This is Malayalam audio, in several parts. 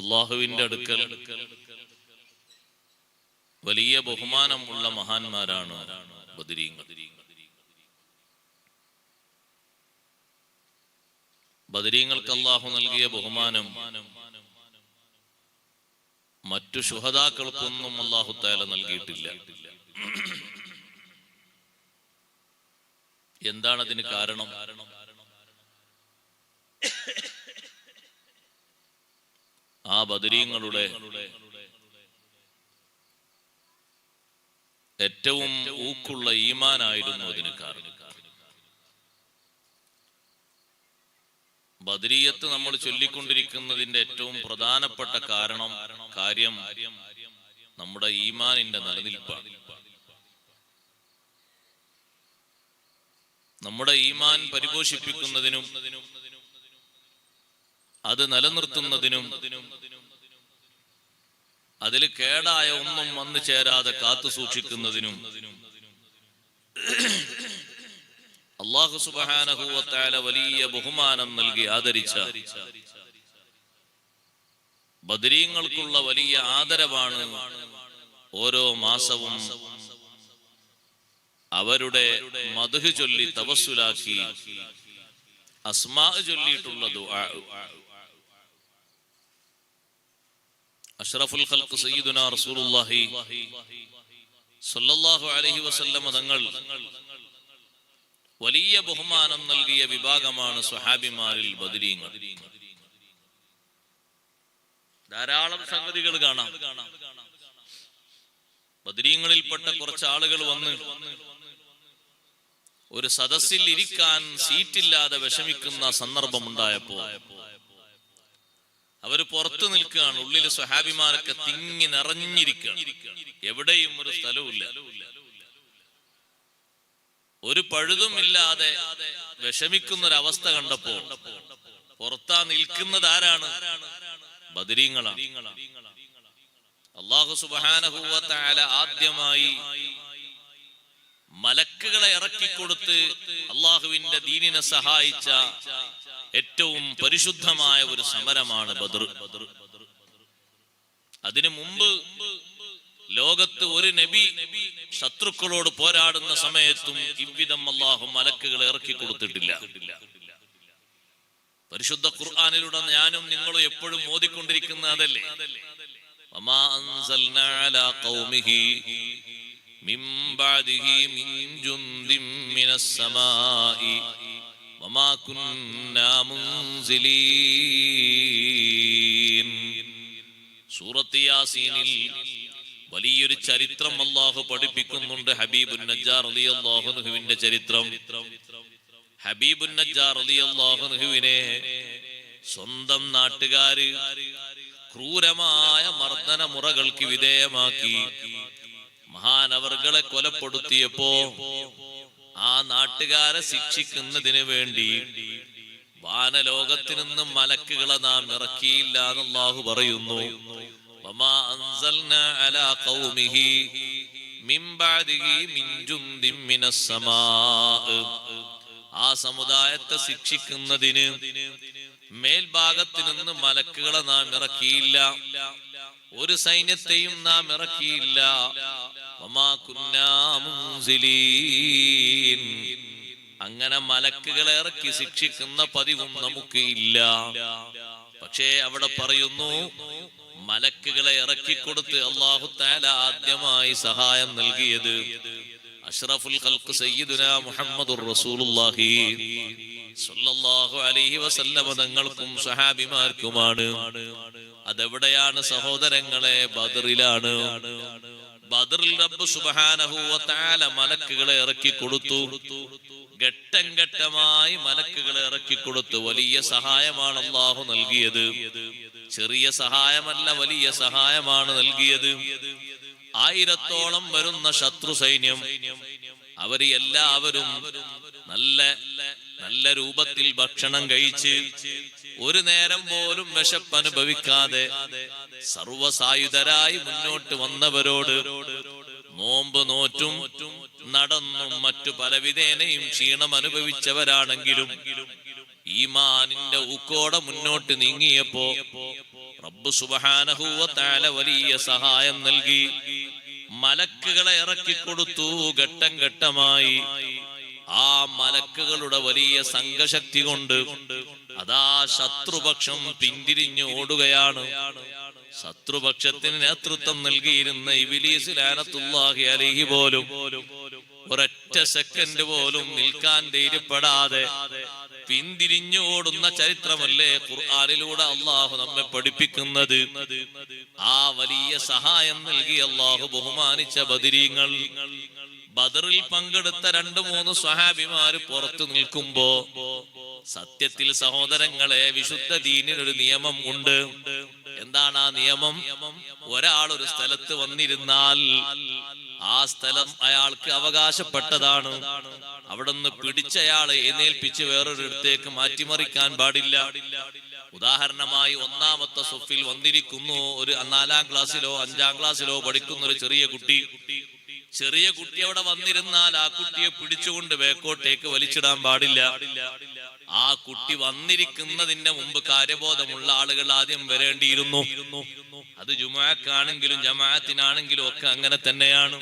അള്ളാഹുവിന്റെ അടുക്കൽ വലിയ ബഹുമാനമുള്ള മഹാന്മാരാണ് ബദരീങ്ങൾ. ബദരീങ്ങൾക്ക് അള്ളാഹു നൽകിയ ബഹുമാനം മറ്റു ശുഹതാക്കൾക്കൊന്നും അള്ളാഹു താല നൽകിയിട്ടില്ല. എന്താണ് അതിന് കാരണം? ആ ബദരീങ്ങളുടെ ഏറ്റവും ഊക്കുള്ള ഈമാനായിരുന്നു അതിന് കാരണം ബദരീയത്ത് നമ്മൾ ചൊല്ലിക്കൊണ്ടിരിക്കുന്നതിന്റെ ഏറ്റവും പ്രധാനപ്പെട്ട കാരണം കാര്യം നമ്മുടെ ഈമാനിന്റെ നിലനിൽപ്പാണ്. നമ്മുടെ ഈമാൻ പരിപോഷിപ്പിക്കുന്നതിനും അത് നിലനിർത്തുന്നതിനും അതിൽ കേടായ ഒന്നും വന്നു ചേരാതെ കാത്തു സൂക്ഷിക്കുന്നതിനും അള്ളാഹു സുബാനഹുവത്താല വലിയ ബഹുമാനം നൽകി ആദരിച്ച ബദരീങ്ങൾക്കുള്ള വലിയ ആദരവാണ് ഓരോ മാസവും അവരുടെ മധു ചൊല്ലി തപസ്സുലാക്കി അസ്മാ ചൊല്ലിയിട്ടുള്ള അഷ്റഫുൽ ഖൽഖ് സയ്യിദുനാ റസൂലുള്ളാഹി സ്വല്ലല്ലാഹു അലൈഹി വസല്ലമ തങ്ങൾ വലിയ ബഹുമാനം നൽകിയ വിഭാഗമാണ് സ്വഹാബിമാരിൽ ബദരീങ്ങൾ. ധാരാളം സംഗതികൾ കാണാം. ബദരീങ്ങളിൽപ്പെട്ട കുറച്ച് ആളുകൾ വന്ന് ഒരു സദസ്സിൽ ഇരിക്കാൻ സീറ്റില്ലാതെ വിഷമിക്കുന്ന സന്ദർഭമുണ്ടായപ്പോ അവർ പുറത്തു നിൽക്കുകയാണ്. ഉള്ളിൽ സ്വഹാബിമാരൊക്കെ തിങ്ങി നിറഞ്ഞിരിക്കുകയാണ്. എവിടെയും ഒരു സ്ഥലവുമില്ല. ഒരു പഴുതും ഇല്ലാതെ വിഷമിക്കുന്ന ഒരു അവസ്ഥ കണ്ടപ്പോ പുറത്താ നിൽക്കുന്നത് ആരാണ്? ബദരീങ്ങളാണ്. അള്ളാഹു സുബാനഹുല ആദ്യമായി മലക്കുകളെ ഇറക്കിക്കൊടുത്ത് അള്ളാഹുവിന്റെ ദീനിനെ സഹായിച്ച ഏറ്റവും പരിശുദ്ധമായ ഒരു സമരമാണ് ബദർ. അതിനു മുമ്പ് ലോകത്ത് ഒരു നബി ശത്രുക്കളോട് പോരാടുന്ന സമയത്തും ഇവിധം അള്ളാഹു മലക്കുകൾ ഇറക്കി കൊടുത്തിട്ടില്ല. പരിശുദ്ധ ഖുർആാനിലൂടെ ഞാനും നിങ്ങളും എപ്പോഴും മോദിക്കൊണ്ടിരിക്കുന്ന അതല്ലേ? من بعده من جند من السماء സൂറത്ത് യാസീനിൽ വലിയൊരു ചരിത്രം അള്ളാഹു പഠിപ്പിക്കുന്നുണ്ട് ഹബീബുൻ നജ്ജാർ റളിയല്ലാഹുവിന്റെ ചരിത്രം. ഹബീബുൻ നജ്ജാർ റളിയല്ലാഹുവിനെ സ്വന്തം നാട്ടുകാര് ക്രൂരമായ മർദ്ദന മുറകൾക്ക് വിധേയമാക്കി മഹാനവർകളെ കൊലപ്പെടുത്തിയപ്പോ ആ നാട്ടുകാരെ ശിക്ഷിക്കുന്നതിന് വേണ്ടി വാനലോകത്തു നിന്നും മലക്കുകളെ നാം ഇറക്കിയില്ല എന്ന് അല്ലാഹു പറയുന്നു ആ സമുദായത്തെ ശിക്ഷിക്കുന്നതിന് മേൽഭാഗത്തു നിന്ന് മലക്കുകളെ നാം ഇറക്കിയില്ല. ഒരു സൈന്യത്തെയും നാം ഇറക്കിയില്ല. അങ്ങനെ മലക്കുകളെ ഇറക്കി ശിക്ഷിക്കുന്ന പതിവും നമുക്ക് ഇല്ല. പക്ഷേ അവിടെ പറയുന്നു മലക്കുകളെ ഇറക്കി ഇറക്കിക്കൊടുത്ത് അള്ളാഹു താല ആദ്യമായി സഹായം നൽകിയത് അഷ്റഫുൽ ഖൽഖ് സയ്യിദുന മുഹമ്മദുർ റസൂലുള്ളാഹി. സല്ലല്ലാഹു അലൈഹി വസല്ലമ തങ്ങൾക്കും സഹാബിമാർക്കുമാണ് അതെവിടെയാണ് സഹോദരങ്ങളെ ബദറിലാണ്. ബദറിൽ റബ്ബ് സുബ്ഹാനഹു വ തആല മലക്കുകളെ ഇറക്കി കൊടുത്തു. ഘട്ടം ഘട്ടമായി മലക്കുകളെ ഇറക്കി കൊടുത്തു വലിയ സഹായമാണ് അള്ളാഹു നൽകിയത്. ചെറിയ സഹായമല്ല വലിയ സഹായമാണ് നൽകിയത്. ആയിരത്തോളം വരുന്ന ശത്രു സൈന്യം അവർ എല്ലാവരും നല്ല നല്ല രൂപത്തിൽ ഭക്ഷണം കഴിച്ച് ഒരു നേരം പോലും വിശപ്പ് അനുഭവിക്കാതെ സർവസായുധരായി മുന്നോട്ട് വന്നവരോട് നോമ്പ് നോറ്റും നടന്നും മറ്റു പലവിധേനയും ക്ഷീണം അനുഭവിച്ചവരാണെങ്കിലും ഈമാനിന്റെ ഉക്കോടെ മുന്നോട്ട് നീങ്ങിയപ്പോ റബ്ബ് സുബഹാനഹൂവത്താല വലിയ സഹായം നൽകി മലക്കുകളെ ഇറക്കി കൊടുത്തു ഘട്ടം ഘട്ടമായി. ആ മലക്കുകളുടെ വലിയ സംഘശക്തി കൊണ്ട് അതാ ശത്രുപക്ഷം പിന്തിരിഞ്ഞു ഓടുകയാണ്. ശത്രുപക്ഷത്തിന് നേതൃത്വം നൽകിയിരുന്ന ഇബിലീസ് ലാനത്തുല്ലാഹി അലൈഹി പോലും ഒരൊറ്റ സെക്കൻഡ് പോലും നിൽക്കാൻ ധൈര്യപ്പെടാതെ പിന്തിരിഞ്ഞു ഓടുന്ന ചരിത്രമല്ലേ ഖുർആാനിലൂടെ അള്ളാഹു നമ്മെ പഠിപ്പിക്കുന്നത്? ആ വലിയ സഹായം നൽകി അള്ളാഹു ബഹുമാനിച്ച ബദിരീങ്ങൾ ബദറിൽ പങ്കെടുത്ത രണ്ടു മൂന്ന് സ്വഹാബിമാര് പുറത്തു നിൽക്കുമ്പോ സത്യത്തിൽ സഹോദരങ്ങളെ വിശുദ്ധ ദീനിനൊരു നിയമം ഉണ്ട്. എന്താണ് ആ നിയമം? ഒരാൾ ഒരു സ്ഥലത്ത് വന്നിരുന്നാൽ ആ സ്ഥലം അയാൾക്ക് അവകാശപ്പെട്ടതാണ്. അവിടുന്ന് പിടിച്ചയാളെ എഴുന്നേൽപ്പിച്ച് വേറൊരിടത്തേക്ക് മാറ്റിമറിക്കാൻ പാടില്ല. ഉദാഹരണമായി ഒന്നാമത്തെ സൊഫിൽ വന്നിരിക്കുന്നു ഒരു നാലാം ക്ലാസ്സിലോ അഞ്ചാം ക്ലാസ്സിലോ പഠിക്കുന്ന ഒരു ചെറിയ കുട്ടി. ചെറിയ കുട്ടി അവിടെ വന്നിരുന്നാൽ ആ കുട്ടിയെ പിടിച്ചുകൊണ്ട് വേക്കോട്ടേക്ക് വലിച്ചിടാൻ പാടില്ല. ആ കുട്ടി വന്നിരിക്കുന്നതിന്റെ മുമ്പ് കാര്യബോധമുള്ള ആളുകൾ ആദ്യം വരേണ്ടിയിരുന്നു. അത് ജുമാക്കാണെങ്കിലും ജമാഅത്തിനാണെങ്കിലും ഒക്കെ അങ്ങനെ തന്നെയാണ്.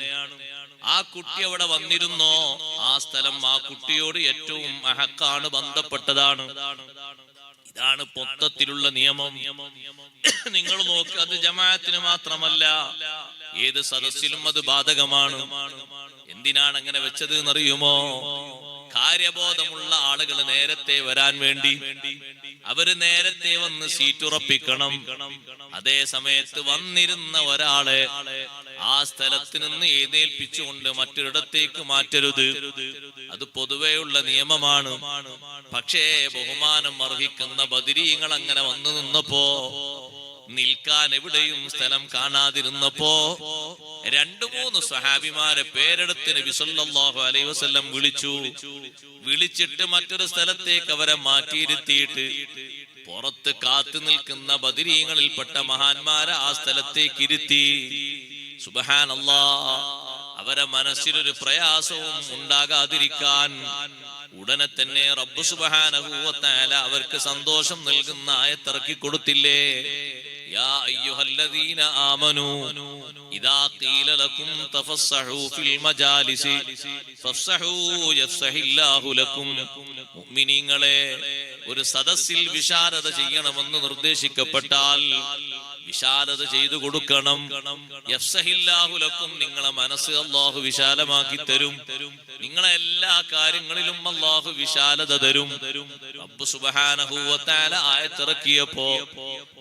ആ കുട്ടി അവിടെ വന്നിരുന്നോ? ആ സ്ഥലം ആ കുട്ടിയോട് ഏറ്റവും മഹക്കാണ് ബന്ധപ്പെട്ടതാണ്. ഇതാണ് പൊത്തത്തിലുള്ള നിയമം. നിങ്ങൾ നോക്ക് അത് ജമാഅത്തിന് മാത്രമല്ല ഏത് സദസ്സിലും അത് ബാധകമാണ്. എന്തിനാണ് അങ്ങനെ വെച്ചത് എന്നറിയുമോ? കാര്യബോധമുള്ള ആളുകൾ നേരത്തെ വരാൻ വേണ്ടി അവർ നേരത്തെ വന്ന് സീറ്റ് ഉറപ്പിക്കണം അതേ സമയത്ത് വന്നിരുന്ന ഒരാളെ ആ സ്ഥലത്ത് നിന്ന് എഴുന്നേൽപ്പിച്ചുകൊണ്ട് മറ്റൊരിടത്തേക്ക് മാറ്റരുത്. അത് പൊതുവെയുള്ള നിയമമാണ്. പക്ഷേ ബഹുമാനം അർഹിക്കുന്ന ബദിരീങ്ങൾ അങ്ങനെ വന്നു നിന്നപ്പോ നിൽക്കാൻ എവിടെയും സ്ഥലം കാണാതിരുന്നപ്പോ രണ്ടു മൂന്ന് സഹാബിമാരെ പേരെടുത്ത് നബി സല്ലല്ലാഹു അലൈഹി വസല്ലം വിളിച്ചു. വിളിച്ചിട്ട് മറ്റൊരു സ്ഥലത്തേക്ക് അവരെ മാറ്റിയിരുത്തിയിട്ട് പുറത്ത് കാത്തു നിൽക്കുന്ന ബദിരീങ്ങളിൽപ്പെട്ട മഹാന്മാരെ ആ സ്ഥലത്തേക്ക് ഇരുത്തി. സുബഹാനല്ലാ അവരെ മനസ്സിലൊരു പ്രയാസവും ഉണ്ടാകാതിരിക്കാൻ ഉടനെ തന്നെ റബ്ബു സുബഹാനഹൂവത്തായാല അവർക്ക് സന്തോഷം നൽകുന്ന ആയത്തിറക്കി കൊടുത്തില്ലേ? അയ്യുഹല്ലദീന ആമനു قيل لكم تفصحوا في المجالس الله لكم ഒരു സദസ്സിൽ വിശാലത ചെയ്യണമെന്ന് നിർദ്ദേശിക്കപ്പെട്ടാൽ വിശാലത ചെയ്തു കൊടുക്കണം. യഫ്സഹില്ലാഹുലക്കും നിങ്ങളെ മനസ്സ് അള്ളാഹു വിശാലമാക്കി തരും. നിങ്ങളെ എല്ലാ കാര്യങ്ങളിലും അള്ളാഹു വിശാലത തരും. റബ്ബ് സുബഹാനഹൂവത്താല ആയത്തിറക്കിയപ്പോ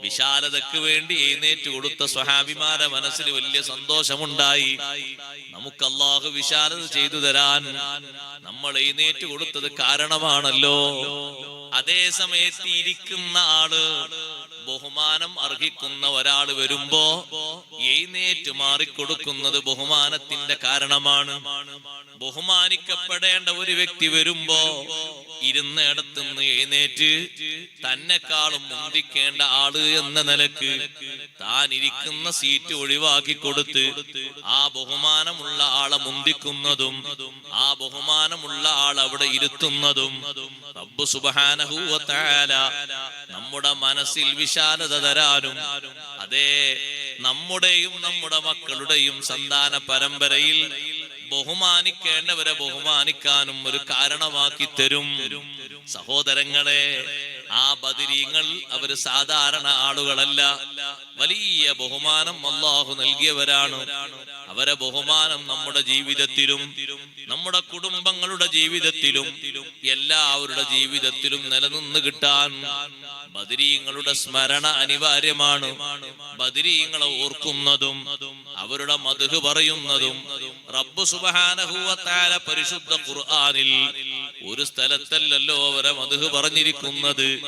വിശാലതക്ക് വേണ്ടി എഴുന്നേറ്റ് കൊടുത്ത സ്വഹാബിമാരെ മനസ്സിൽ വലിയ സന്തോഷമുണ്ടായി. നമുക്ക് അള്ളാഹു വിശാലത ചെയ്തു തരാൻ നമ്മൾ എഴുന്നേറ്റ് കൊടുത്തത് കാരണമാണല്ലോ. അതേ സമയത്ത് ഇരിക്കുന്ന ആൾ ബഹുമാനം അർഹിക്കുന്ന ഒരാൾ വരുമ്പോ എഴുന്നേറ്റ് മാറിക്കൊടുക്കുന്നത് ബഹുമാനത്തിന്റെ കാരണമാണ്. ബഹുമാനിക്കപ്പെടേണ്ട ഒരു വ്യക്തി വരുമ്പോ ഇരുന്നിടത്തുനിന്ന് എഴുന്നേറ്റ് തന്നെക്കാളും മുന്തിക്കേണ്ട ആൾ എന്ന നിലയ്ക്ക് താൻ ഇരിക്കുന്ന സീറ്റ് ഒഴിവാക്കി കൊടുത്ത് ആ ബഹുമാനമുള്ള ആളെ മുന്തിക്കുന്നതും ആ ബഹുമാനമുള്ള ആൾ അവിടെ ഇരുത്തുന്നതും റബ്ബ് തആല നമ്മുടെ മനസ്സിൽ വിശാലത തരാനും അതേ നമ്മുടെയും നമ്മുടെ മക്കളുടെയും സന്താന പരമ്പരയിൽ ബഹുമാനിക്കേണ്ടവരെ ബഹുമാനിക്കാനും ഒരു കാരണമാക്കി തരും. സഹോദരങ്ങളെ ആ ബദിരീങ്ങൾ അവർ സാധാരണ ആളുകളല്ല. വലിയ ബഹുമാനം അള്ളാഹു നൽകിയവരാണ്. അവരെ ബഹുമാനം നമ്മുടെ ജീവിതത്തിലും നമ്മുടെ കുടുംബങ്ങളുടെ ജീവിതത്തിലും എല്ലാവരുടെ ജീവിതത്തിലും നിലനിന്ന് കിട്ടാൻ ബദിരീങ്ങളുടെ സ്മരണ അനിവാര്യമാണ്. ബദിരീങ്ങളെ ഓർക്കുന്നതും അവരുടെ മധു പറയുന്നതും റബ്ബ് സുബഹാനഹുവത്താല പരിശുദ്ധ ഖുർആനിൽ ഒരു സ്ഥലത്തല്ലല്ലോ അവരെ മധു പറഞ്ഞിരിക്കുന്നത്.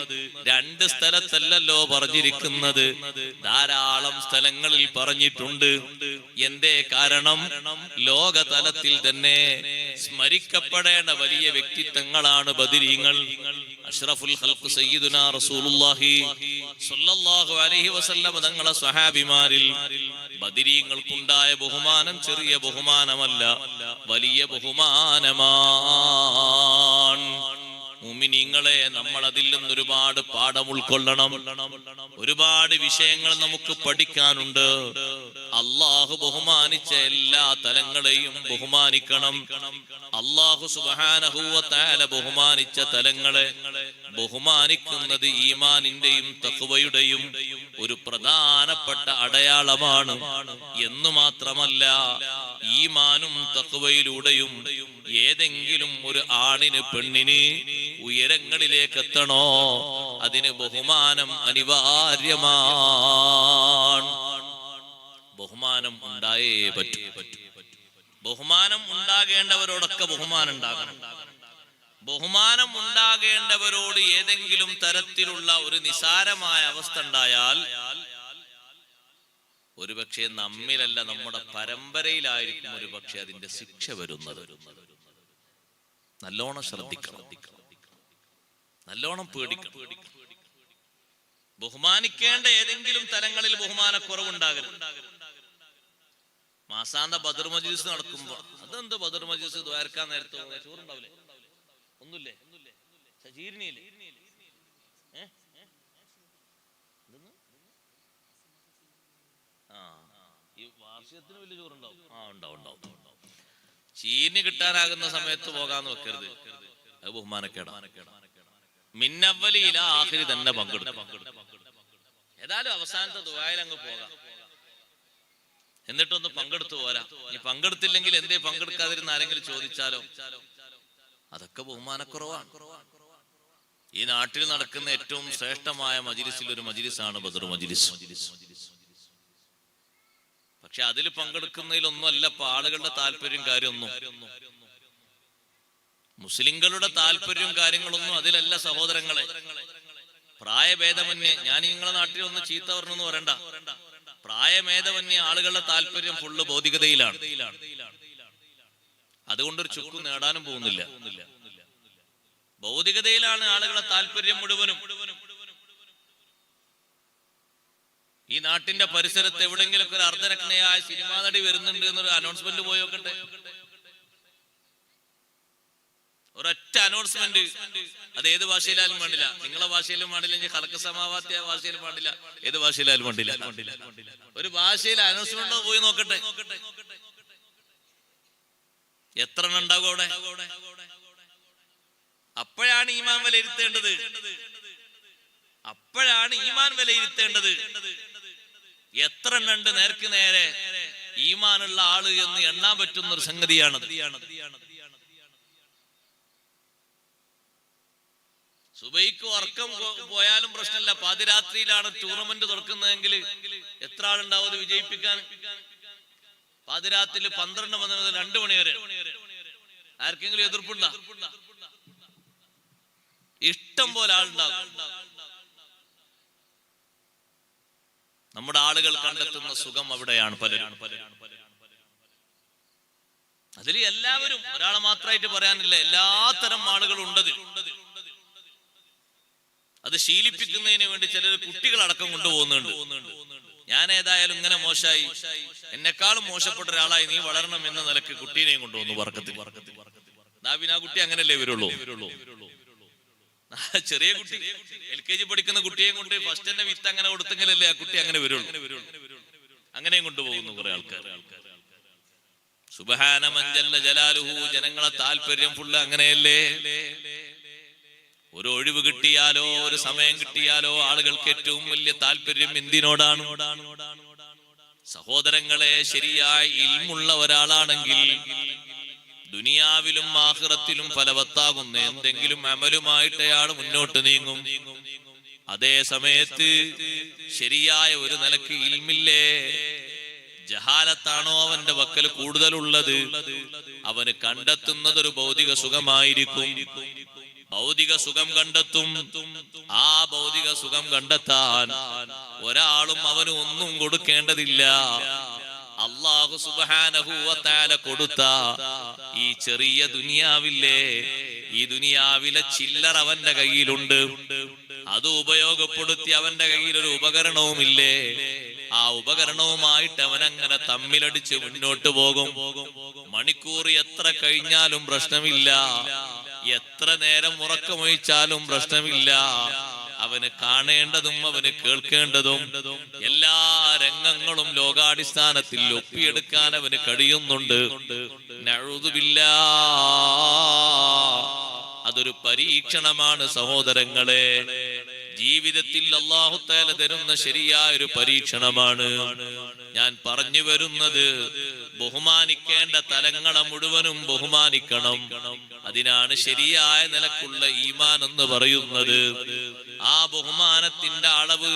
രണ്ട് സ്ഥലത്തല്ലല്ലോ പറഞ്ഞിരിക്കുന്നത്. ധാരാളം സ്ഥലങ്ങളിൽ പറഞ്ഞിട്ടുണ്ട്. എന്തേ കാരണം? ലോകതലത്തിൽ തന്നെ സ്മരിക്കപ്പെടേണ്ട വലിയ വ്യക്തിത്വങ്ങളാണ് ബദിരീങ്ങൾ. അഷ്റഫുൽ ഖൽഖ് സയ്യിദുനാ റസൂലുള്ളാഹി സ്വല്ലല്ലാഹു അലൈഹി വസല്ലം തങ്ങളെ സ്വഹാബിമാരിൽ ബദിരീങ്ങൾക്കുണ്ടായ ബഹുമാനം ചെറിയ ബഹുമാനമല്ല വലിയ ബഹുമാനമാണ്. മുമിനിങ്ങളെ നമ്മൾ അതിൽ നിന്ന് ഒരുപാട് പാഠം ഉൾക്കൊള്ളണം. ഒരുപാട് വിഷയങ്ങൾ നമുക്ക് പഠിക്കാനുണ്ട്. അള്ളാഹു ബഹുമാനിച്ച എല്ലാ തലങ്ങളെയും ബഹുമാനിക്കണം. അള്ളാഹു സുബാനഹൂവത്താല ബഹുമാനിച്ച തലങ്ങളെ ബഹുമാനിക്കുന്നത് ഈമാനിന്റെയും തക്കുവയുടെയും ഒരു പ്രധാനപ്പെട്ട അടയാളമാണ്. എന്ന് മാത്രമല്ല ഈമാനും തക്കുവയിലൂടെയും ഏതെങ്കിലും ഒരു ആണിന് പെണ്ണിന് ഉയരങ്ങളിലേക്ക് എത്തണോ അതിന് ബഹുമാനം അനിവാര്യമാണ് ബഹുമാനം ഉണ്ടായേ പറ്റൂ. ബഹുമാനം ഉണ്ടാകേണ്ടവരോടൊക്കെ ബഹുമാനം ഉണ്ടാകണം. ബഹുമാനം ഉണ്ടാകേണ്ടവരോട് ഏതെങ്കിലും തരത്തിലുള്ള ഒരു നിസാരമായ അവസ്ഥ ഉണ്ടായാൽ ഒരുപക്ഷെ നമ്മിലല്ല നമ്മുടെ പരമ്പരയിലായിരിക്കും ഒരുപക്ഷെ അതിന്റെ ശിക്ഷ വരുന്നത്. നല്ലോണം ശ്രദ്ധിക്കണം. നല്ലോണം പേടിക്കണം. ബഹുമാനിക്കേണ്ട ഏതെങ്കിലും തലങ്ങളിൽ ബഹുമാനക്കുറവുണ്ടാകരുത്. മാസാന്ത ബദർ മജീസ് നടക്കുമ്പോ. അതെന്ത് ബദർ മജീസ് ദ്വാരക്കാൻ നേരത്തെ ചോറുണ്ടാവില്ലേ? ഒന്നുമില്ലേ? ഇതെന്ന്? ആ. ഈ വാർഷികത്തിന് വലിയ ആ ചീനി കിട്ടാനാകുന്ന സമയത്ത് പോകാന്ന് വെക്കരുത്. അത് ബഹുമാനക്കേടാണ് മിന്നവലിയില ആഖിരി തന്നെ പങ്കെടുക്കും. ഏതായാലും അവസാനത്തെ ദുബായിൽ അങ്ങ് പോകാം. എന്നിട്ടൊന്ന് പങ്കെടുത്തു പോരാ. നീ പങ്കെടുത്തില്ലെങ്കിൽ എന്തേ പങ്കെടുക്കാതിരുന്ന ആരെങ്കിലും ചോദിച്ചാലോ? അതൊക്കെ ബഹുമാനക്കുറവാണ്. ഈ നാട്ടിൽ നടക്കുന്ന ഏറ്റവും ശ്രേഷ്ഠമായ മജിലിസിൽ ഒരു മജിലിസാണ് ബദർ മജിലിസ്. പക്ഷെ അതിൽ പങ്കെടുക്കുന്നതിലൊന്നും അല്ല ആളുകളുടെ താല്പര്യം കാര്യമൊന്നും. മുസ്ലിങ്ങളുടെ താല്പര്യവും കാര്യങ്ങളൊന്നും അതിലല്ല സഹോദരങ്ങളെ. പ്രായഭേദമന്യേ ഞാൻ നിങ്ങളെ നാട്ടിൽ ഒന്ന് ചീത്ത പറഞ്ഞു പറയണ്ട പ്രായമേധമന്യേ ആളുകളുടെ താല്പര്യം ഫുള്ള് ഭൗതികതയിലാണ് അതുകൊണ്ടൊരു ചുക്കും നേടാനും പോകുന്നില്ല. ഭൗതികതയിലാണ് ആളുകളുടെ താല്പര്യം മുഴുവനും. ഈ നാട്ടിന്റെ പരിസരത്ത് എവിടെങ്കിലും ഒരു അർദ്ധരക്ഷണയായ സിനിമാ നടി വരുന്നുണ്ട് എന്നൊരു അനൗൺസ്മെന്റ് പോയി നോക്കട്ടെ. ഒരൊറ്റ അനൗൺസ്മെന്റ് അത് ഏത് ഭാഷയിലായാലും പാടില്ല. നിങ്ങളെ ഭാഷയിലും പാടില്ല കലക്ക സമാവാത്യ ഭാഷയിലും പാടില്ല. ഏത് ഭാഷയിലായാലും പാടില്ല. ഒരു ഭാഷയിൽ അനൗൺസ്മെന്റ് പോയി നോക്കട്ടെ. എത്ര എണ്ണം ഉണ്ടാകും അവിടെ? അപ്പോഴാണ് ഈമാൻ വിലയിരുത്തേണ്ടത്. അപ്പോഴാണ് ഈമാൻ വിലയിരുത്തേണ്ടത്. എത്ര എണ്ണുണ്ട് നേർക്ക് നേരെ. ഈമാനുള്ള ആൾ എന്ന് എണ്ണാൻ പറ്റുന്ന ഒരു സംഗതിയാണ് സുബൈക്ക് ഉറക്കം പോയാലും പ്രശ്നമില്ല. പാതിരാത്രിയിലാണ് ടൂർണമെന്റ് തുറക്കുന്നതെങ്കിൽ എത്ര ആളുണ്ടാവും അത് വിജയിപ്പിക്കാൻ? പാതിരാത്രിയിൽ പന്ത്രണ്ട് മുതൽ രണ്ടു മണി വരെ. ആർക്കെങ്കിലും എതിർപ്പുണ്ട? ഇഷ്ടം പോലെ ആളുണ്ടാകും. നമ്മുടെ ആളുകൾ കണ്ടെത്തുന്ന സുഖം അവിടെയാണ് പലരും. അതിൽ എല്ലാവരും ഒരാളെ മാത്രമായിട്ട് പറയാനില്ല. എല്ലാത്തരം ആളുകളും ഉണ്ടത് അത് ശീലിപ്പിക്കുന്നതിന് വേണ്ടി ചിലർ കുട്ടികളടക്കം കൊണ്ടുപോകുന്നുണ്ട്. ഞാൻ ഏതായാലും ഇങ്ങനെ മോശമായി എന്നെക്കാളും മോശപ്പെട്ട ഒരാളായി നീ വളരണം എന്ന നിലയ്ക്ക് കുട്ടീനെയും കൊണ്ടുവന്നു വർക്കത്തിൽ നാവിന് ആ കുട്ടി അങ്ങനല്ലേ വരുള്ളൂ. ചെറിയ കുട്ടി എൽ കെ ജി പഠിക്കുന്ന കുട്ടിയെ കൊണ്ട് ഫസ്റ്റ് തന്നെ വിത്ത് അങ്ങനെ കൊടുത്തെങ്കിലല്ലേ ആ കുട്ടി അങ്ങനെ വരുള്ളൂ. അങ്ങനെയും കൊണ്ടുപോകുന്നു കുറെ ആൾക്കാർ. സുബഹാന മഞ്ചല്ല ജലാലുഹു ജനങ്ങളെ താല്പര്യം ഫുള്ള് അങ്ങനെയല്ലേ? ഒരു ഒഴിവ് കിട്ടിയാലോ ഒരു സമയം കിട്ടിയാലോ ആളുകൾക്ക് ഏറ്റവും വലിയ താല്പര്യം എന്തിനോടാണ്? സഹോദരങ്ങളെ ശരിയായി ഇൽമുള്ള ഒരാളാണെങ്കിൽ ദുനിയാവിലും ആഹ്റത്തിലും ഫലവത്താകുന്ന എന്തെങ്കിലും അമലുമായിട്ട് അയാൾ മുന്നോട്ട് നീങ്ങും. അതേ സമയത്ത് ശരിയായ ഒരു നിലയ്ക്ക് ഇൽമില്ലേ? ജഹാലത്താണോ അവന്റെ വക്കൽ കൂടുതലുള്ളത്? അവന് കണ്ടെത്തുന്നത് ഒരു ഭൗതിക സുഖമായിരിക്കും. ഭൗതിക സുഖം കണ്ടെത്തും. ആ ഭൗതിക സുഖം കണ്ടെത്താൻ ഒരാളും അവന് ഒന്നും കൊടുക്കേണ്ടതില്ല. അള്ളാഹു സുബാനഹൂവത്താല കൊടുത്ത ഈ ചെറിയ ദുനിയാവില്ലേ ഈ ദുനിയാവിലെ ചില്ലർ അവന്റെ കയ്യിലുണ്ട്. അത് ഉപയോഗപ്പെടുത്തി അവന്റെ കയ്യിൽ ഒരു ഉപകരണവുമില്ലേ ആ ഉപകരണവുമായിട്ട് അവൻ അങ്ങനെ തമ്മിലടിച്ച് മുന്നോട്ട് പോകും. മണിക്കൂർ എത്ര കഴിഞ്ഞാലും പ്രശ്നമില്ല. എത്ര നേരം ഉറക്കമൊഴിച്ചാലും പ്രശ്നമില്ല. അവന് കാണേണ്ടതും അവന് കേൾക്കേണ്ടതും എല്ലാ രംഗങ്ങളും ലോകാടിസ്ഥാനത്തിൽ ഒപ്പിയെടുക്കാൻ അവന് കഴിയുന്നുണ്ട്. നഴുതുമില്ല അതൊരു പരീക്ഷണമാണ് സഹോദരങ്ങളെ. ജീവിതത്തിൽ അള്ളാഹുത്താല തരുന്ന ശരിയായ ഒരു പരീക്ഷണമാണ്. ഞാൻ പറഞ്ഞു വരുന്നത് ബഹുമാനിക്കേണ്ട തലങ്ങളെ മുഴുവനും ബഹുമാനിക്കണം. അതിനാണ് ശരിയായ നിലക്കുള്ള ഈമാൻ എന്ന് പറയുന്നത്. ആ ബഹുമാനത്തിന്റെ അളവ്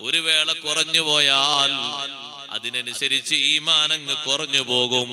ഒരു വേള കുറഞ്ഞു പോയാൽ അതിനനുസരിച്ച് ഈമാനങ്ങ് കുറഞ്ഞു പോകും.